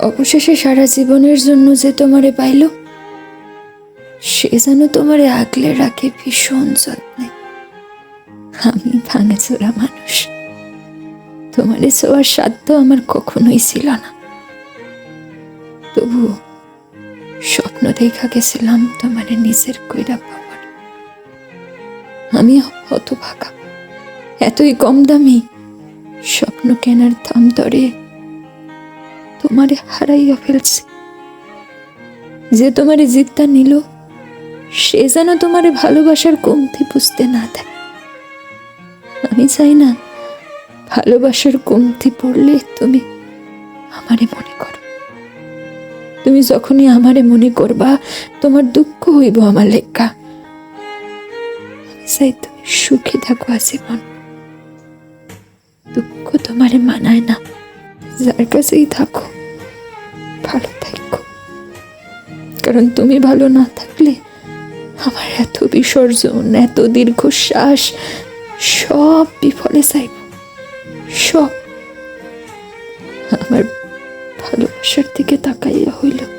অবশেষে সারা জীবনের জন্য যে তোমারে পাইল, সে যেন তোমারে আগলে রাখে ভীষণ যত্নে। আমি ভাঙে চোরা মানুষ। তোমারে ছোঁয়ার সাধ্য আমার কখনোই ছিল না। তবু স্বপ্ন দেখা গেছিলাম তোমারে নিজের কইরা পাওয়ার। আমি হতভাগা। এতই কম দামি স্বপ্ন কেনার দাম দরে তোমারে হারাইয়া ফেলছি। যে তোমারে জিতটা নিল, সে যেন তোমারে ভালোবাসার কমতি বুঝতে না দেয়। আমি চাই না ভালোবাসার কমতি পড়লে তুমি আমারে মনে করো। তুমি যখনই আমারে মনে করবা, তোমার দুঃখ হইব আমার লেখা। চাই তুমি সুখী থাকো আজীবন। দুঃখ তোমারে মানায় না, যার কাছেই থাকো। কারণ তুমি ভালো না থাকলে আমার এত বিসর্জন, এত দীর্ঘশ্বাস, সব বিফলে চাইব সব। আমার ভালোবাসার দিকে তাকাইয়া হইল।